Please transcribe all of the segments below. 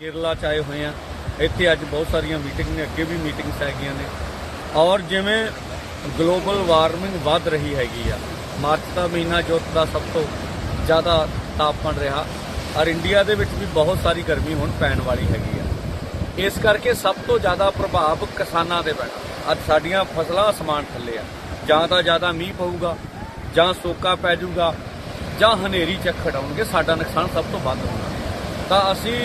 ਕੇਰਲਾ ਚ ਆਏ ਹੋਏ ਆ। ਇੱਥੇ ਅੱਜ ਬਹੁਤ ਸਾਰੀਆਂ ਮੀਟਿੰਗ ਨੇ, ਅੱਗੇ ਵੀ ਮੀਟਿੰਗਸ ਹੈਗੀਆਂ ਨੇ। ਔਰ ਜਿਵੇਂ ਗਲੋਬਲ ਵਾਰਮਿੰਗ ਵੱਧ ਰਹੀ ਹੈਗੀ ਆ, ਮਾਰਚ ਦਾ ਮਹੀਨਾ ਜੋ ਦਾ ਸਭ ਤੋਂ ਜ਼ਿਆਦਾ ਤਾਪਮਾਨ ਰਿਹਾ। ਔਰ ਇੰਡੀਆ ਦੇ ਵਿੱਚ ਵੀ ਬਹੁਤ ਸਾਰੀ ਗਰਮੀ ਹੁਣ ਪੈਣ ਵਾਲੀ ਹੈਗੀ ਆ। ਇਸ ਕਰਕੇ ਸਭ ਤੋਂ ਜ਼ਿਆਦਾ ਪ੍ਰਭਾਵ ਕਿਸਾਨਾਂ ਤੇ ਪੈਣਾ। ਅੱਜ ਸਾਡੀਆਂ ਫਸਲਾਂ ਅਸਮਾਨ ਥੱਲੇ ਆ। ਜਾਂ ਤਾਂ ਜ਼ਿਆਦਾ ਮੀਂਹ ਪਊਗਾ, ਜਾਂ ਸੋਕਾ ਪੈ ਜਾਊਗਾ, ਜਾਂ ਹਨੇਰੀ ਝੱਖੜ ਆਉਣਗੇ ਸਾਡਾ ਨੁਕਸਾਨ ਸਭ ਤੋਂ ਵੱਧ ਹੋਣਾ। ਤਾਂ ਅਸੀਂ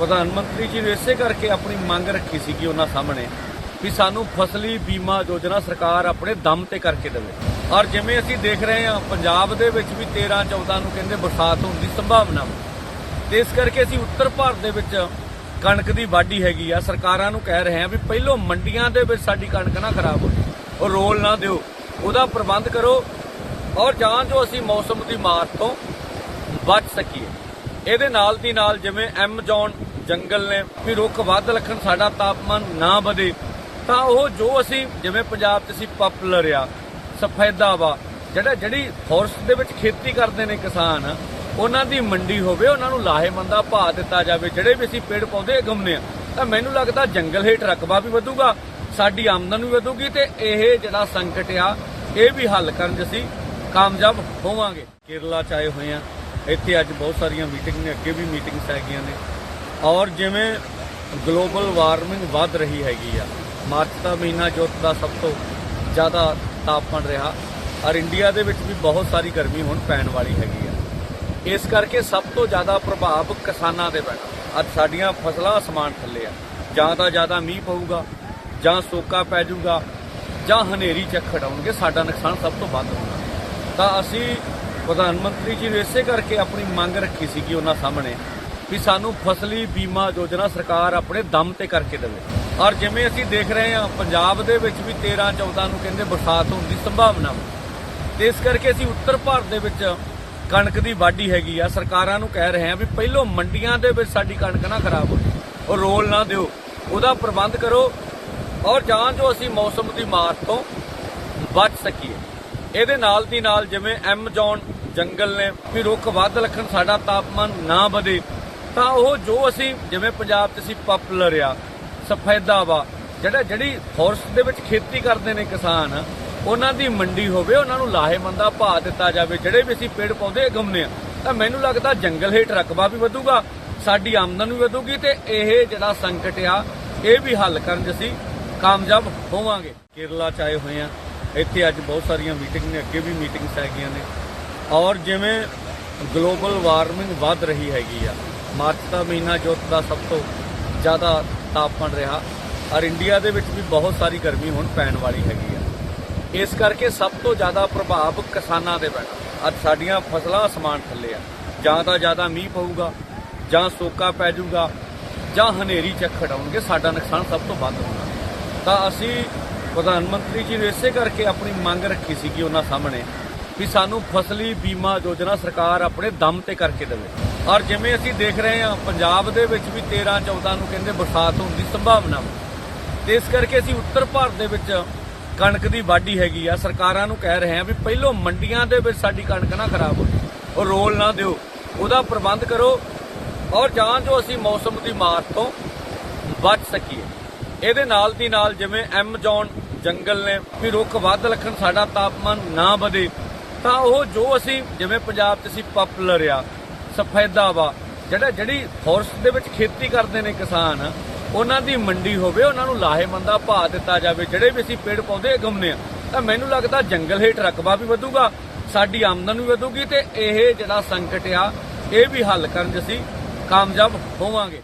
ਪ੍ਰਧਾਨ ਮੰਤਰੀ ਜੀ ਨੇ ਇਸੇ ਕਰਕੇ ਆਪਣੀ ਮੰਗ ਰੱਖੀ ਸੀ ਕਿ ਉਹਨਾਂ ਸਾਹਮਣੇ ਵੀ ਸਾਨੂੰ ਫਸਲੀ ਬੀਮਾ ਯੋਜਨਾ ਸਰਕਾਰ ਆਪਣੇ ਦਮ ਤੇ ਕਰਕੇ ਦੇਵੇ। ਔਰ ਜਿਵੇਂ ਅਸੀਂ ਦੇਖ ਰਹੇ ਹਾਂ, ਪੰਜਾਬ ਦੇ ਵਿੱਚ ਵੀ 13 14 ਨੂੰ ਕਹਿੰਦੇ ਬਰਸਾਤ ਹੋਣ ਦੀ ਸੰਭਾਵਨਾ ਵਾ। ਤੇ ਇਸ ਕਰਕੇ ਅਸੀਂ ਉੱਤਰ ਭਾਰਤ ਦੇ ਵਿੱਚ ਕਣਕ ਦੀ ਵਾਢੀ ਹੈਗੀ ਆ। ਸਰਕਾਰਾਂ ਨੂੰ ਕਹਿ ਰਹੇ ਹਾਂ ਵੀ ਪਹਿਲੋਂ ਮੰਡੀਆਂ ਦੇ ਵਿੱਚ ਸਾਡੀ ਕਣਕ ਨਾ ਖਰਾਬ ਹੋਵੇ। ਉਹ ਰੋਲ ਨਾ ਦਿਓ। ਉਹਦਾ ਪ੍ਰਬੰਧ ਕਰੋ। ਔਰ ਜਾਂ ਜੋ ਅਸੀਂ ਮੌਸਮ ਦੀ ਮਾਰ ਤੋਂ ਬਚ ਸਕੀਏ। ਇਹਦੇ ਨਾਲ ਦੀ ਨਾਲ ਜਿਵੇਂ ਐਮਜ਼ਨ ਜੰਗਲ ਨੇ, ਵੀ ਰੁੱਖ ਵੱਧ ਰੱਖਣ, ਸਾਡਾ ਤਾਪਮਾਨ ਨਾ ਵਧੇ, ਤਾਂ ਉਹ ਜੋ ਅਸੀਂ, ਜਿਵੇਂ ਪੰਜਾਬ 'ਚ ਅਸੀਂ ਪਪੂਲਰ ਆ ਸਫੈਦਾ ਵਾ ਜਿਹੜਾ, ਜਿਹੜੀ ਫੋਰਸਟ ਦੇ ਵਿੱਚ ਖੇਤੀ ਕਰਦੇ ਨੇ ਕਿਸਾਨ, ਉਹਨਾਂ ਦੀ ਮੰਡੀ ਹੋਵੇ, ਉਹਨਾਂ ਨੂੰ ਲਾਹੇਮੰਦਾ ਭਾਅ ਦਿੱਤਾ ਜਾਵੇ, ਜਿਹੜੇ ਵੀ ਅਸੀਂ ਪੇੜ ਪੌਦੇ ਉਗਾਉਂਦੇ ਆ ਤਾਂ ਮੈਨੂੰ ਲੱਗਦਾ ਜੰਗਲ ਹੇਠ ਰਕਬਾ ਵੀ ਵਧੂਗਾ, ਸਾਡੀ ਆਮਦਨ ਵੀ ਵਧੂਗੀ ਤੇ ਇਹ ਜਿਹੜਾ ਸੰਕਟ ਆ, ਇਹ ਵੀ ਹੱਲ ਕਰਨ 'ਚ ਅਸੀਂ ਕਾਮਯਾਬ ਹੋਵਾਂਗੇ। ਕੇਰਲਾ ਚ ਆਏ ਹੋਏ ਆ ਇੱਥੇ ਅੱਜ ਬਹੁਤ ਸਾਰੀਆਂ ਮੀਟਿੰਗ ਨੇ, ਅੱਗੇ ਵੀ ਮੀਟਿੰਗਸ ਹੈਗੀਆਂ ਨੇ। ਔਰ ਜਿਵੇਂ ਗਲੋਬਲ ਵਾਰਮਿੰਗ ਵੱਧ ਰਹੀ ਹੈਗੀ ਆ, ਮਾਰਚ ਦਾ ਮਹੀਨਾ ਜੋ ਦਾ ਸਭ ਤੋਂ ਜ਼ਿਆਦਾ ਤਾਪਮਾਨ ਰਿਹਾ, ਔਰ ਇੰਡੀਆ ਦੇ ਵਿੱਚ ਵੀ ਬਹੁਤ ਸਾਰੀ ਗਰਮੀ ਹੁਣ ਪੈਣ ਵਾਲੀ ਹੈਗੀ ਆ। ਇਸ ਕਰਕੇ ਸਭ ਤੋਂ ਜ਼ਿਆਦਾ ਪ੍ਰਭਾਵ ਕਿਸਾਨਾਂ ਤੇ ਪੈਣਾ। ਅੱਜ ਸਾਡੀਆਂ ਫਸਲਾਂ ਅਸਮਾਨ ਥੱਲੇ ਆ। ਜਾਂ ਤਾਂ ਜ਼ਿਆਦਾ ਮੀਂਹ ਪਊਗਾ, ਜਾਂ ਸੋਕਾ ਪੈ ਜਾਊਗਾ, ਜਾਂ ਹਨੇਰੀ ਝੱਖੜ ਆਉਣਗੇ ਸਾਡਾ ਨੁਕਸਾਨ ਸਭ ਤੋਂ ਵੱਧ ਹੋਊਗਾ। ਤਾਂ ਅਸੀਂ ਪ੍ਰਧਾਨ ਮੰਤਰੀ ਜੀ ਨੂੰ ਇਸੇ ਕਰਕੇ ਆਪਣੀ ਮੰਗ ਰੱਖੀ ਸੀ ਕਿ ਉਹਨਾਂ ਸਾਹਮਣੇ ਵੀ ਸਾਨੂੰ ਫਸਲੀ ਬੀਮਾ ਯੋਜਨਾ ਸਰਕਾਰ ਆਪਣੇ ਦਮ ਤੇ ਕਰਕੇ ਦੇਵੇ। ਔਰ ਜਿਵੇਂ ਅਸੀਂ ਦੇਖ ਰਹੇ ਹਾਂ, ਪੰਜਾਬ ਦੇ ਵਿੱਚ ਵੀ 13 14 ਨੂੰ ਕਹਿੰਦੇ ਬਰਸਾਤ ਹੋਣ ਦੀ ਸੰਭਾਵਨਾ ਵਾ। ਤੇ ਇਸ ਕਰਕੇ ਅਸੀਂ ਉੱਤਰ ਭਾਰਤ ਦੇ ਵਿੱਚ ਕਣਕ ਦੀ ਵਾਢੀ ਹੈਗੀ ਆ। ਸਰਕਾਰਾਂ ਨੂੰ ਕਹਿ ਰਹੇ ਹਾਂ ਵੀ ਪਹਿਲੋਂ ਮੰਡੀਆਂ ਦੇ ਵਿੱਚ ਸਾਡੀ ਕਣਕ ਨਾ ਖਰਾਬ ਹੋਵੇ। ਉਹ ਰੋਲ ਨਾ ਦਿਓ। ਉਹਦਾ ਪ੍ਰਬੰਧ ਕਰੋ ਔਰ ਜਾਂ ਜੋ ਅਸੀਂ ਮੌਸਮ ਦੀ ਮਾਰ ਤੋਂ ਬਚ ਸਕੀਏ। ਇਹਦੇ ਨਾਲ ਦੀ ਨਾਲ ਜਿਵੇਂ ਐਮਜੋਨ ਜੰਗਲ ਨੇ ਵੀ ਰੁੱਖ ਵੱਧ ਲੱਖਣ ਸਾਡਾ ਤਾਪਮਾਨ ਨਾ ਵਧੇ ਤਾਂ ਉਹ ਜੋ ਅਸੀਂ ਜਿਵੇਂ ਪੰਜਾਬ 'ਚ ਅਸੀਂ ਪਪੂਲਰ ਆ ਸਫੈਦਾ ਵਾ ਜਿਹੜਾ ਜਿਹੜੀ ਫੋਰਸ ਦੇ ਵਿੱਚ ਖੇਤੀ ਕਰਦੇ ਨੇ ਕਿਸਾਨ, ਉਹਨਾਂ ਦੀ ਮੰਡੀ ਹੋਵੇ, ਉਹਨਾਂ ਨੂੰ ਲਾਹੇਮੰਦਾ ਭਾਅ ਦਿੱਤਾ ਜਾਵੇ, ਜਿਹੜੇ ਵੀ ਅਸੀਂ ਪੇੜ ਪੌਦੇ ਉਗਾਉਂਦੇ ਆ, ਤਾਂ ਮੈਨੂੰ ਲੱਗਦਾ ਜੰਗਲ ਹੇਠ ਰਕਬਾ ਵੀ ਵਧੂਗਾ, ਸਾਡੀ ਆਮਦਨ ਵੀ ਵਧੂਗੀ ਤੇ ਇਹ ਜਿਹੜਾ ਸੰਕਟ ਆ, ਇਹ ਵੀ ਹੱਲ ਕਰਨ 'ਚ ਅਸੀਂ ਕਾਮਯਾਬ ਹੋਵਾਂਗੇ। ਕੇਰਲਾ ਚ ਆਏ ਹੋਏ ਆ, ਇੱਥੇ ਅੱਜ ਬਹੁਤ ਸਾਰੀਆਂ ਮੀਟਿੰਗ ਨੇ, ਅੱਗੇ ਵੀ ਮੀਟਿੰਗਸ ਹੈਗੀਆਂ ਨੇ। ਔਰ ਜਿਵੇਂ ਗਲੋਬਲ ਵਾਰਮਿੰਗ ਵੱਧ ਰਹੀ ਹੈਗੀ ਆ ਮਾਰਚ ਦਾ ਮਹੀਨਾ ਜੋ ਦਾ ਸਭ ਤੋਂ ਜ਼ਿਆਦਾ ਤਾਪਮਾਨ ਰਿਹਾ। ਔਰ ਇੰਡੀਆ ਦੇ ਵਿੱਚ ਵੀ ਬਹੁਤ ਸਾਰੀ ਗਰਮੀ ਹੁਣ ਪੈਣ ਵਾਲੀ ਹੈਗੀ ਆ। ਇਸ ਕਰਕੇ ਸਭ ਤੋਂ ਜ਼ਿਆਦਾ ਪ੍ਰਭਾਵ ਕਿਸਾਨਾਂ ਦੇ ਪੈਣਾ। ਅੱਜ ਸਾਡੀਆਂ ਫਸਲਾਂ ਅਸਮਾਨ ਥੱਲੇ ਆ। ਜਾਂ ਤਾਂ ਜ਼ਿਆਦਾ ਮੀਂਹ ਪਊਗਾ, ਜਾਂ ਸੋਕਾ ਪੈ ਜਾਊਗਾ, ਜਾਂ ਹਨੇਰੀ ਝੱਖੜ ਆਉਣਗੇ, ਸਾਡਾ ਨੁਕਸਾਨ ਸਭ ਤੋਂ ਵੱਧ ਹੋਣਾ ਤਾਂ ਅਸੀਂ ਪ੍ਰਧਾਨ ਮੰਤਰੀ ਜੀ ਨੂੰ ਇਸੇ ਕਰਕੇ ਆਪਣੀ ਮੰਗ ਰੱਖੀ ਸੀ ਕਿ ਉਹਨਾਂ ਸਾਹਮਣੇ ਵੀ ਸਾਨੂੰ ਫਸਲੀ ਬੀਮਾ ਯੋਜਨਾ ਸਰਕਾਰ ਆਪਣੇ ਦਮ ਤੇ ਕਰਕੇ ਦੇਵੇ। ਔਰ ਜਿਵੇਂ ਅਸੀਂ ਦੇਖ ਰਹੇ ਹਾਂ, ਪੰਜਾਬ ਦੇ ਵਿੱਚ ਵੀ 13 14 ਨੂੰ ਕਹਿੰਦੇ ਬਰਸਾਤ ਹੋਣ ਦੀ ਸੰਭਾਵਨਾ ਵਾ। ਤੇ ਇਸ ਕਰਕੇ ਅਸੀਂ ਉੱਤਰ ਭਾਰਤ ਦੇ ਵਿੱਚ ਕਣਕ ਦੀ ਵਾਢੀ ਹੈਗੀ ਆ। ਸਰਕਾਰਾਂ ਨੂੰ ਕਹਿ ਰਹੇ ਹਾਂ ਵੀ ਪਹਿਲੋਂ ਮੰਡੀਆਂ ਦੇ ਵਿੱਚ ਸਾਡੀ ਕਣਕ ਨਾ ਖਰਾਬ ਹੋਵੇ। ਉਹ ਰੋਲ ਨਾ ਦਿਓ। ਉਹਦਾ ਪ੍ਰਬੰਧ ਕਰੋ ਔਰ ਜਾਂ ਜੋ ਅਸੀਂ ਮੌਸਮ ਦੀ ਮਾਰ ਤੋਂ ਬਚ ਸਕੀਏ। ਇਹਦੇ ਨਾਲ ਦੀ ਨਾਲ ਜਿਵੇਂ ਐਮਜੋਨ ਜੰਗਲ ਨੇ ਵੀ ਰੁੱਖ ਵੱਧ ਲੱਖਣ ਸਾਡਾ ਤਾਪਮਾਨ ਨਾ ਵਧੇ ਤਾਂ ਉਹ ਜੋ ਅਸੀਂ ਜਿਵੇਂ ਪੰਜਾਬ 'ਚ ਅਸੀਂ ਪਪੂਲਰ ਆ ਸਫੈਦਾ ਵਾ ਜਿਹੜਾ ਜਿਹੜੀ ਫੋਰਸਟ ਦੇ ਵਿੱਚ ਖੇਤੀ ਕਰਦੇ ਨੇ ਕਿਸਾਨ, ਉਹਨਾਂ ਦੀ ਮੰਡੀ ਹੋਵੇ, ਉਹਨਾਂ ਨੂੰ ਲਾਹੇਮੰਦਾ ਭਾਅ ਦਿੱਤਾ ਜਾਵੇ, ਜਿਹੜੇ ਵੀ ਅਸੀਂ ਪੇੜ ਪੌਦੇ ਉਗਾਉਂਦੇ ਆ, ਤਾਂ ਮੈਨੂੰ ਲੱਗਦਾ ਜੰਗਲ ਹੇਠ ਰਕਬਾ ਵੀ ਵਧੂਗਾ, ਸਾਡੀ ਆਮਦਨ ਵੀ ਵਧੂਗੀ ਤੇ ਇਹ ਜਿਹੜਾ ਸੰਕਟ ਆ, ਇਹ ਵੀ ਹੱਲ ਕਰਨ 'ਚ ਅਸੀਂ ਕਾਮਯਾਬ ਹੋਵਾਂਗੇ।